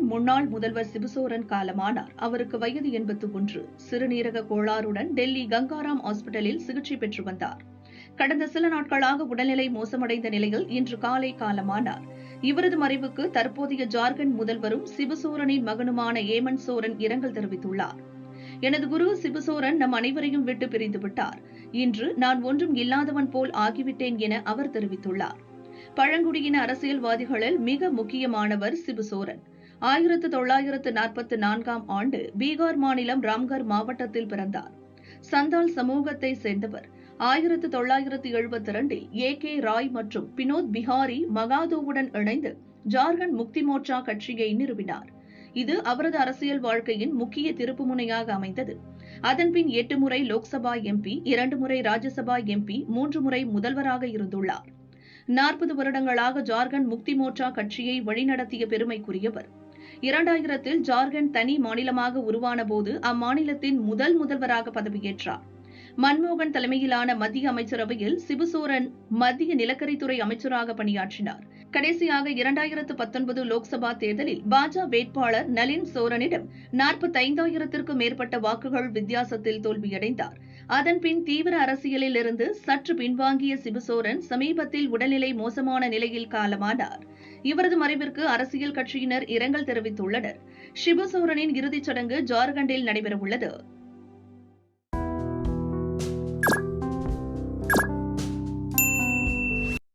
முன்னாள் முதல்வர் சிபுசோரன் காலமானார். அவருக்கு வயது எண்பத்து ஒன்று. சிறுநீரக கோளாறுடன் டெல்லி கங்காராம் ஹாஸ்பிட்டலில் சிகிச்சை பெற்று வந்தார். கடந்த சில நாட்களாக உடல்நிலை மோசமடைந்த நிலையில் இன்று காலை காலமானார். இவரது மறைவுக்கு தற்போதைய ஜார்க்கண்ட் முதல்வரும் சிபுசோரனின் மகனுமான ஏமன் சோரன் இரங்கல் தெரிவித்துள்ளார். எனது குரு சிபுசோரன் நம் அனைவரையும் விட்டு பிரிந்து விட்டார். இன்று நான் ஒன்றும் இல்லாதவன் போல் ஆகிவிட்டேன் என அவர் தெரிவித்துள்ளார். பழங்குடியின அரசியல்வாதிகளில் மிக முக்கியமானவர் சிபுசோரன். ஆயிரத்து தொள்ளாயிரத்து நாற்பத்தி நான்காம் ஆண்டு பீகார் மாநிலம் ராம்கர் மாவட்டத்தில் பிறந்தார். சந்தால் சமூகத்தை சேர்ந்தவர். ஆயிரத்து தொள்ளாயிரத்து எழுபத்தி இரண்டில் ஏ கே ராய் மற்றும் பினோத் பிஹாரி மகாதோவுடன் இணைந்து ஜார்க்கண்ட் முக்தி மோர்ச்சா கட்சியை நிறுவினார். இது அவரது அரசியல் வாழ்க்கையின் முக்கிய திருப்புமுனையாக அமைந்தது. அதன்பின் எட்டு முறை லோக்சபா எம்பி இரண்டு முறை ராஜ்யசபா எம்பி மூன்று முறை முதல்வராக இருந்துள்ளார். நாற்பது வருடங்களாக ஜார்க்கண்ட் முக்தி மோர்ச்சா கட்சியை வழிநடத்திய பெருமைக்குரியவர். இரண்டாயிரத்தில் ஜார்க்கண்ட் தனி மாநிலமாக உருவான போது அம்மாநிலத்தின் முதல் முதல்வராக பதவியேற்றார். மன்மோகன் தலைமையிலான மத்திய அமைச்சரவையில் சிபுசோரன் மத்திய நிலக்கரித்துறை அமைச்சராக பணியாற்றினார். கடைசியாக இரண்டாயிரத்து பத்தொன்பது லோக்சபா தேர்தலில் பாஜக வேட்பாளர் நளின் சோரனிடம் நாற்பத்தைந்தாயிரத்திற்கும் மேற்பட்ட வாக்குகள் வித்தியாசத்தில் தோல்வியடைந்தார். அதன்பின் தீவிர அரசியலில் இருந்து சற்று பின்வாங்கிய சிபுசோரன் சமீபத்தில் உடல்நிலை மோசமான நிலையில் காலமானார். இவரது மறைவிற்கு அரசியல் கட்சியினர் இரங்கல் தெரிவித்துள்ளனர். சிபுசோரனின் இறுதிச் சடங்கு ஜார்க்கண்டில் நடைபெறவுள்ளது.